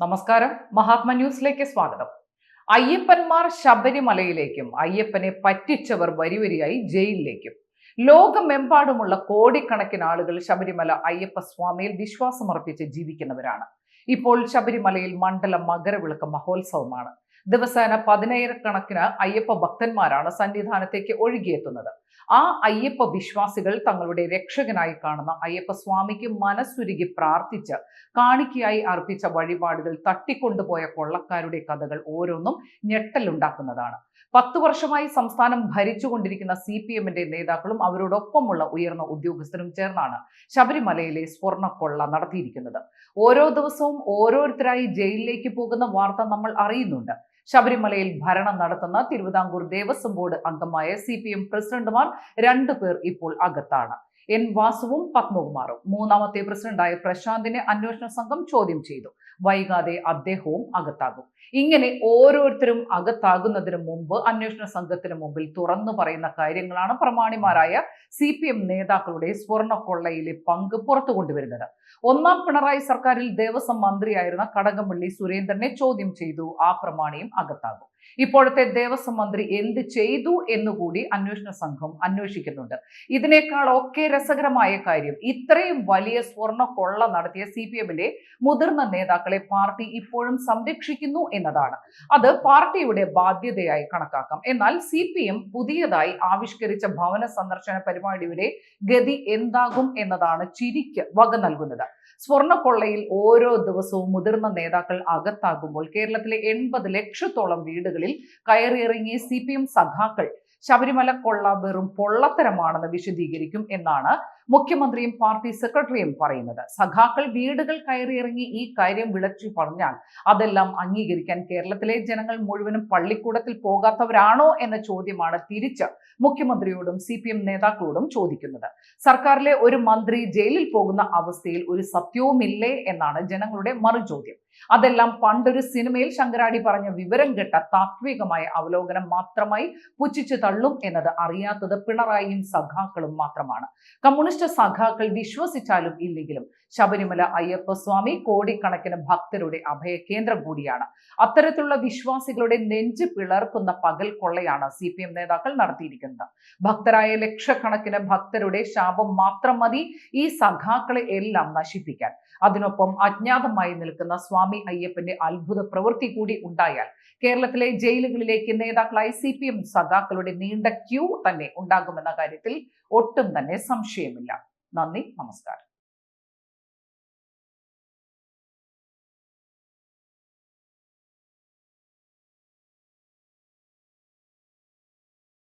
നമസ്കാരം. മഹാത്മ ന്യൂസിലേക്ക് സ്വാഗതം. അയ്യപ്പന്മാർ ശബരിമലയിലേക്കും അയ്യപ്പനെ പറ്റിച്ചവർ വരിവരിയായി ജയിലിലേക്കും. ലോകമെമ്പാടുമുള്ള കോടിക്കണക്കിന് ആളുകൾ ശബരിമല അയ്യപ്പ സ്വാമിയിൽ വിശ്വാസമർപ്പിച്ച് ജീവിക്കുന്നവരാണ്. ഇപ്പോൾ ശബരിമലയിൽ മണ്ഡല മകരവിളക്ക് മഹോത്സവമാണ്. ദിവസേന പതിനായിരക്കണക്കിന് അയ്യപ്പ ഭക്തന്മാരാണ് സന്നിധാനത്തേക്ക് ഒഴുകിയെത്തുന്നത്. ആ അയ്യപ്പ വിശ്വാസികൾ തങ്ങളുടെ രക്ഷകനായി കാണുന്ന അയ്യപ്പ സ്വാമിക്ക് മനസ്സുരുകി പ്രാർത്ഥിച്ച് കാണിക്കയായി അർപ്പിച്ച വഴിപാടുകൾ തട്ടിക്കൊണ്ടുപോയ കൊള്ളക്കാരുടെ കഥകൾ ഓരോന്നും ഞെട്ടലുണ്ടാക്കുന്നതാണ്. പത്ത് വർഷമായി സംസ്ഥാനം ഭരിച്ചുകൊണ്ടിരിക്കുന്ന സി പി എമ്മിന്റെ നേതാക്കളും അവരോടൊപ്പമുള്ള ഉയർന്ന ഉദ്യോഗസ്ഥരും ചേർന്നാണ് ശബരിമലയിലെ സ്വർണക്കൊള്ള നടത്തിയിരിക്കുന്നത്. ഓരോ ദിവസവും ഓരോരുത്തരായി ജയിലിലേക്ക് പോകുന്ന വാർത്ത നമ്മൾ അറിയുന്നുണ്ട്. ശബരിമലയിൽ ഭരണം നടത്തുന്ന തിരുവിതാംകൂർ ദേവസ്വം ബോർഡ് അംഗമായ സി പി എം പ്രസിഡന്റുമാർ രണ്ടുപേർ ഇപ്പോൾ അകത്താണ്. എൻ വാസുവും പത്മകുമാറും മൂന്നാമത്തെ പ്രസിഡന്റായ പ്രശാന്തിനെ അന്വേഷണ സംഘം ചോദ്യം ചെയ്തു. വൈകാതെ അദ്ദേഹവും അകത്താകും. ഇങ്ങനെ ഓരോരുത്തരും അകത്താകുന്നതിന് മുമ്പ് അന്വേഷണ സംഘത്തിന് മുമ്പിൽ തുറന്നു പറയുന്ന കാര്യങ്ങളാണ് പ്രമാണിമാരായ സി പി എം നേതാക്കളുടെ സ്വർണക്കൊള്ളയിലെ പങ്ക് പുറത്തു കൊണ്ടുവരുന്നത്. ഒന്നാം പിണറായി സർക്കാരിൽ ദേവസ്വം മന്ത്രിയായിരുന്ന കടകംപള്ളി സുരേന്ദ്രനെ ചോദ്യം ചെയ്തു. ആ പ്രമാണിയും അകത്താകും. ഇപ്പോഴത്തെ ദേവസ്വം മന്ത്രി എന്ത് ചെയ്തു എന്നുകൂടി അന്വേഷണ സംഘം അന്വേഷിക്കുന്നുണ്ട്. ഇതിനേക്കാൾ ഒക്കെ രസകരമായ കാര്യം ഇത്രയും വലിയ സ്വർണ കൊള്ള നടത്തിയ സി പി എമ്മിലെ മുതിർന്ന നേതാക്കളെ പാർട്ടി ഇപ്പോഴും സംരക്ഷിക്കുന്നു എന്നതാണ്. അത് പാർട്ടിയുടെ ബാധ്യതയായി കണക്കാക്കാം. എന്നാൽ സി പി എം പുതിയതായി ആവിഷ്കരിച്ച ഭവന സന്ദർശന പരിപാടിയുടെ ഗതി എന്താകും എന്നതാണ് ചിരിക്ക് വക നൽകുന്നത്. സ്വർണക്കൊള്ളയിൽ ഓരോ ദിവസവും മുതിർന്ന നേതാക്കൾ അകത്താകുമ്പോൾ കേരളത്തിലെ എൺപത് ലക്ഷത്തോളം വീടുകളിൽ കയറിയിറങ്ങിയ സി പി എം സഖാക്കൾ ശബരിമല കൊള്ള വെറും പൊള്ളത്തരമാണെന്ന് വിശദീകരിക്കും എന്നാണ് മുഖ്യമന്ത്രിയും പാർട്ടി സെക്രട്ടറിയും പറയുന്നത്. സഖാക്കൾ വീടുകൾ കയറിയിറങ്ങി ഈ കാര്യം വിളച്ചു പറഞ്ഞാൽ അതെല്ലാം അംഗീകരിക്കാൻ കേരളത്തിലെ ജനങ്ങൾ മുഴുവനും പള്ളിക്കൂടത്തിൽ പോകാത്തവരാണോ എന്ന ചോദ്യമാണ് തിരിച്ച് മുഖ്യമന്ത്രിയോടും സി പി എം നേതാക്കളോടും ചോദിക്കുന്നത്. സർക്കാരിലെ ഒരു മന്ത്രി ജയിലിൽ പോകുന്ന അവസ്ഥയിൽ ഒരു സത്യവുമില്ലേ എന്നാണ് ജനങ്ങളുടെ മറുചോദ്യം. അതെല്ലാം പണ്ടൊരു സിനിമയിൽ ശങ്കരാടി പറഞ്ഞ വിവരം കെട്ട താത്വികമായ അവലോകനം മാത്രമായി പുച്ഛിച്ചു തള്ളും എന്നത് അറിയാത്തത് പിണറായിയും സഖാക്കളും മാത്രമാണ്. കമ്മ്യൂണിസ്റ്റ് സഖാക്കൾ വിശ്വസിച്ചാലും ഇല്ലെങ്കിലും ശബരിമല അയ്യപ്പ സ്വാമി കോടിക്കണക്കിന് ഭക്തരുടെ അഭയകേന്ദ്രം കൂടിയാണ്. അത്തരത്തിലുള്ള വിശ്വാസികളുടെ നെഞ്ച് പിളർക്കുന്ന പകൽ കൊള്ളയാണ് സി പി എം നേതാക്കൾ നടത്തിയിരിക്കുന്നത്. ഭക്തരായ ലക്ഷക്കണക്കിന് ഭക്തരുടെ ശാപം മാത്രം മതി ഈ സഖാക്കളെ എല്ലാം നശിപ്പിക്കാൻ. അതിനൊപ്പം അജ്ഞാതമായി നിൽക്കുന്ന സ്വാമി അയ്യപ്പന്റെ അത്ഭുത പ്രവൃത്തി കൂടി ഉണ്ടായാൽ കേരളത്തിലെ ജയിലുകളിലേക്ക് നേതാക്കളായി സി പി എം സഖാക്കളുടെ നീണ്ട ക്യൂ തന്നെ ഉണ്ടാകുമെന്ന കാര്യത്തിൽ ഒട്ടും തന്നെ സംശയമില്ല. നന്ദി നമസ്കാരം.